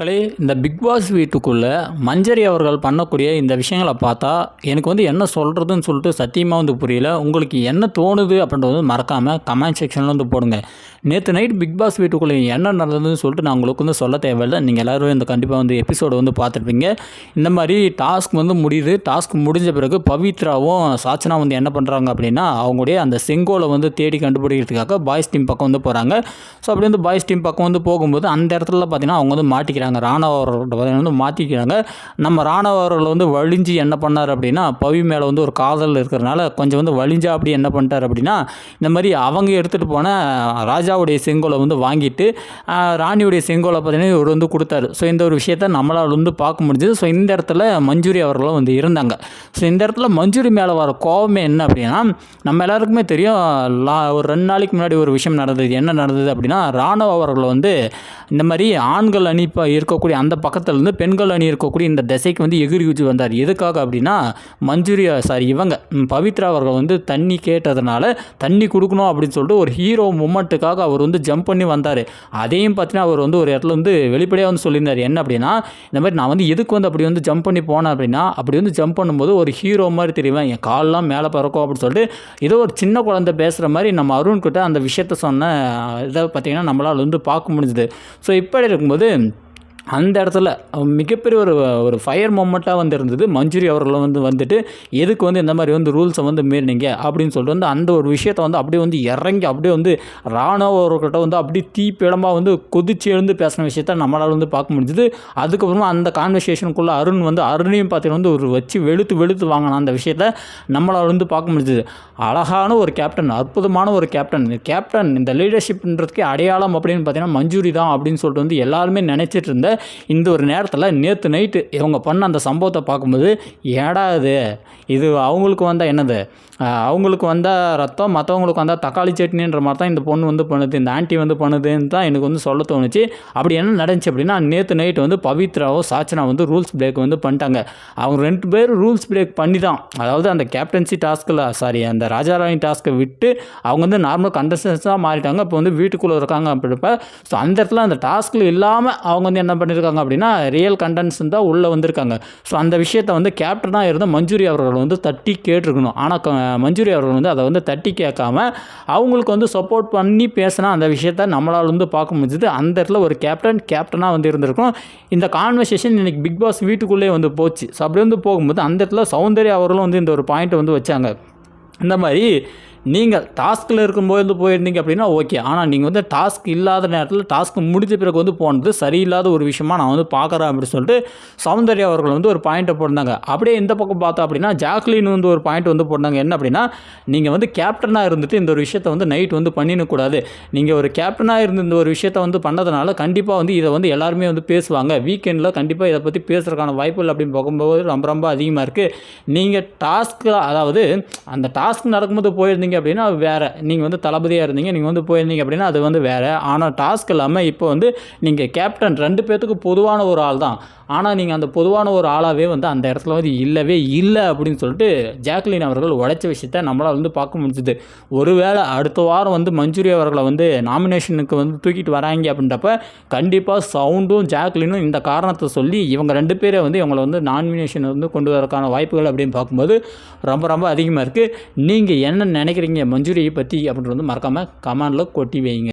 மக்களே இந்த big pass வீட்டுக்குள்ளே மஞ்சரி அவர்கள் பண்ணக்கூடிய இந்த விஷயங்களை பார்த்தா எனக்கு வந்து என்ன சொல்கிறதுன்னு சொல்லிட்டு சத்தியமாக வந்து புரியல. உங்களுக்கு என்ன தோணுது அப்படின்றது வந்து மறக்காமல் கமெண்ட் செக்ஷனில் வந்து போடுங்க. நேற்று நைட் பிக் பாஸ் வீட்டுக்குள்ளே என்ன நடந்ததுன்னு சொல்லிட்டு நான் உங்களுக்கு வந்து சொல்ல தேவையில்லை. நீங்கள் எல்லோரும் இந்த கண்டிப்பாக வந்து எபிசோடு வந்து பார்த்துருப்பீங்க. இந்த மாதிரி டாஸ்க் வந்து முடியுது. டாஸ்க் முடிஞ்ச பிறகு பவித்ராவும் சாச்சனா வந்து என்ன பண்ணுறாங்க அப்படின்னா அவங்களுடைய அந்த செங்கோலை வந்து தேடி கண்டுபிடிக்கிறதுக்காக பாய்ஸ் டீம் பக்கம் வந்து போகிறாங்க ஸோ அப்படி வந்து பாய்ஸ் டீம் பக்கம் வந்து போகும்போது அந்த இடத்துல பார்த்தீங்கன்னா அவங்க வந்து மாட்டிக்கிறாங்க. ராணவ அவர்கள்ட்ட வந்து மாற்றிக்கிறாங்க நம்ம ராணவ அவர்கள் வந்து வழிஞ்சு என்ன பண்ணார் அப்படின்னா பவி மேலே வந்து ஒரு காதல் இருக்கிறனால கொஞ்சம் வந்து வழிஞ்சா அப்படி என்ன பண்ணிட்டார் அப்படின்னா இந்த மாதிரி அவங்க எடுத்துகிட்டு போன ராஜாவுடைய செங்கோலை வந்து வாங்கிட்டு ராணியுடைய செங்கோலை பார்த்தீங்கன்னா இவர் வந்து கொடுத்தாரு. ஸோ இந்த ஒரு விஷயத்த நம்மளால் வந்து பார்க்க முடிஞ்சது. ஸோ இந்த இடத்துல மஞ்சூரி அவர்களும் வந்து இருந்தாங்க. ஸோ இந்த இடத்துல மஞ்சூரி மேலே வர கோபமே என்ன அப்படின்னா நம்ம எல்லாருக்குமே தெரியும் லா ஒரு ரெண்டு நாளைக்கு முன்னாடி ஒரு விஷயம் நடந்தது. என்ன நடந்தது அப்படின்னா ராணுவ அவர்கள் வந்து இந்த மாதிரி ஆண்கள் அணி இருக்கக்கூடிய அந்த பக்கத்துலேருந்து பெண்கள் அணி இருக்கக்கூடிய இந்த திசைக்கு வந்து எகிரி குச்சி வந்தார். எதுக்காக அப்படின்னா மஞ்சூரியா சாரி இவங்க பவித்ரா அவர்கள் வந்து தண்ணி கேட்டதுனால தண்ணி கொடுக்கணும் அப்படின்னு சொல்லிட்டு ஒரு ஹீரோ மூமெண்ட்டுக்காக அவர் வந்து ஜம்ப் பண்ணி வந்தார். அதையும் பார்த்தீங்கன்னா அவர் வந்து ஒரு இடத்துல வந்து வெளிப்படையாக வந்து சொல்லியிருந்தார். என்ன அப்படின்னா இந்த மாதிரி நான் வந்து எதுக்கு வந்து அப்படி வந்து ஜம்ப் பண்ணி போனேன் அப்படின்னா அப்படி வந்து ஜம்ப் பண்ணும்போது ஒரு ஹீரோ மாதிரி தெரியுவேன் என் கால்லாம் மேலே பறக்கும் அப்படின்னு சொல்லிட்டு ஏதோ ஒரு சின்ன குழந்தை பேசுகிற மாதிரி நம்ம அருண்கிட்ட அந்த விஷயத்த சொன்ன இதை பார்த்திங்கன்னா நம்மளால் வந்து பார்க்க முடிஞ்சுது. ஸோ இப்படி இருக்கும்போது அந்த இடத்துல மிகப்பெரிய ஒரு ஒரு ஃபயர் மூமெண்ட்டாக வந்து இருந்தது. மஞ்சுரி அவர்களும் வந்து வந்துட்டு எதுக்கு வந்து இந்த மாதிரி வந்து ரூல்ஸை வந்து மீறினீங்க? அப்படின்னு சொல்லிட்டு வந்து அந்த ஒரு விஷயத்தை வந்து அப்படியே வந்து இறங்கி அப்படியே வந்து ராணுவ அவர்கிட்ட வந்து அப்படி தீப்பிடமாக வந்து கொதிச்சு எழுந்து பேசின விஷயத்த நம்மளால் வந்து பார்க்க முடிஞ்சுது. அதுக்கப்புறமா அந்த கான்வர்சேஷனுக்குள்ளே அருண் வந்து அருணையும் பார்த்தீங்கன்னா வந்து ஒரு வச்சு வெளுத்து வெளுத்து வாங்கின அந்த விஷயத்த நம்மளால் வந்து பார்க்க முடிஞ்சுது. அழகான ஒரு கேப்டன் அற்புதமான ஒரு கேப்டன் கேப்டன் இந்த லீடர்ஷிப்ன்றதுக்கே அடையாளம் அப்படின்னு பார்த்தீங்கன்னா மஞ்சூரி தான் அப்படின்னு சொல்லிட்டு வந்து எல்லாருமே நினச்சிட்டு இருந்த இந்த ஒரு நேரத்தில் நேற்று நைட்டு இவங்க பண்ண அந்த சம்பவத்தை பார்க்கும்போது ஏடா இது? இது அவங்களுக்கு வந்தால் என்னது? அவங்களுக்கு வந்தால் ரத்தம் மற்றவங்களுக்கு வந்தால் தக்காளி சட்னின்ற மாதிரி தான் இந்த பொண்ணு வந்து பண்ணுது இந்த ஆண்டி வந்து பண்ணுதுன்னு தான் எனக்கு வந்து சொல்ல தோணுச்சு. அப்படி என்ன நடந்துச்சு அப்படின்னா நேற்று நைட்டு வந்து பவித்ராவோ சாச்சனா வந்து ரூல்ஸ் பிரேக் வந்து பண்ணிட்டாங்க. அவங்க ரெண்டு பேரும் ரூல்ஸ் பிரேக் பண்ணி தான் அதாவது அந்த கேப்டன்சி டாஸ்கில் சாரி அந்த ராஜாராணி டாஸ்க்கை விட்டு அவங்க வந்து நார்மல் கண்டஸ்டன்ஸாக மாறிட்டாங்க. இப்போ வந்து வீட்டுக்குள்ளே இருக்காங்க அப்படிப்ப ஸோ அந்த இடத்துல அந்த டாஸ்கில் இல்லாமல் அவங்க வந்து என்ன பண்ணியிருக்காங்க அப்படின்னா ரியல் கண்டென்ட்ஸ் தான் உள்ளே வந்திருக்காங்க. ஸோ அந்த விஷயத்தை வந்து கேப்டனாக இருந்த மஞ்சூரி அவர்கள் வந்து தட்டி கேட்டிருக்கணும். ஆனால் மஞ்சூரி அவர்கள் வந்து அதை வந்து தட்டி கேட்காம அவங்களுக்கு வந்து சப்போர்ட் பண்ணி பேசினா அந்த விஷயத்த நம்மளால் வந்து பார்க்க முடிஞ்சது. அந்த இடத்துல ஒரு கேப்டன் கேப்டனாக வந்து இருந்திருக்கும் இந்த கான்வர்சேஷன் இன்றைக்கி பிக் பாஸ் வீட்டுக்குள்ளேயே வந்து போச்சு. ஸோ அப்படி வந்து போகும்போது அந்த இடத்துல சௌந்தர்யா அவர்களும் வந்து இந்த ஒரு பாயிண்ட்டை வந்து வச்சாங்க. இந்த மாதிரி நீங்கள் டாஸ்கில் இருக்கும்போது போயிருந்தீங்க அப்படின்னா ஓகே ஆனால் நீங்கள் வந்து டாஸ்க் இல்லாத நேரத்தில் டாஸ்க் முடிஞ்ச பிறகு வந்து போனது சரியில்லாத ஒரு விஷயமா நான் வந்து பார்க்குறேன் அப்படின்னு சொல்லிட்டு சௌந்தர்யா அவர்கள் வந்து ஒரு பாயிண்ட்டை போட்டிருந்தாங்க. அப்படியே இந்த பக்கம் பார்த்தோம் அப்படின்னா ஜாக்லின் வந்து ஒரு பாயிண்ட் வந்து போட்டாங்க என்ன அப்படின்னா நீங்கள் வந்து கேப்டனாக இருந்துட்டு இந்த ஒரு விஷயத்தை வந்து நைட் வந்து பண்ணிடக்கூடாது. நீங்கள் ஒரு கேப்டனாக இருந்து இந்த ஒரு விஷயத்தை வந்து பண்ணதுனால கண்டிப்பாக வந்து இதை வந்து எல்லாருமே வந்து பேசுவாங்க. வீக்கெண்டில் கண்டிப்பாக இதை பற்றி பேசுகிறதுக்கான வாய்ப்புகள் அப்படின்னு பார்க்கும்போது ரொம்ப ரொம்ப அதிகமாக இருக்குது நீங்கள் டாஸ்க்கு அதாவது அந்த டாஸ்க் நடக்கும்போது போயிருந்தீங்க இருந்தீங்க அப்படின்னா வேறு. நீங்கள் வந்து தளபதியாக இருந்தீங்க நீங்கள் வந்து போயிருந்தீங்க அப்படின்னா அது வந்து வேறு. ஆனால் டாஸ்க் இல்லாமல் இப்போ வந்து நீங்கள் கேப்டன் ரெண்டு பேர்த்துக்கு பொதுவான ஒரு ஆள் தான் ஆனால் நீங்கள் அந்த பொதுவான ஒரு ஆளாகவே வந்து அந்த இடத்துல வந்து இல்லவே இல்லை அப்படின்னு சொல்லிட்டு ஜாக்லின் அவர்கள் உழைச்ச விஷயத்த நம்மளால் வந்து பார்க்க முடிஞ்சுது. ஒருவேளை அடுத்த வாரம் வந்து மஞ்சுரி அவர்களை வந்து நாமினேஷனுக்கு வந்து தூக்கிட்டு வராங்க அப்படின்றப்ப கண்டிப்பாக சவுண்டும் ஜாக்லினும் இந்த காரணத்தை சொல்லி இவங்க ரெண்டு பேரை வந்து இவங்களை வந்து நாமினேஷன் வந்து கொண்டு வரக்கான வாய்ப்புகள் அப்படின்னு பார்க்கும்போது ரொம்ப ரொம்ப அதிகமாக இருக்குது நீங்கள் என்ன நினைக்கிறீங்க மஞ்சுரியை பற்றி அப்படின்றது வந்து மறக்காமல் கமெண்டில் கொட்டி வைங்க.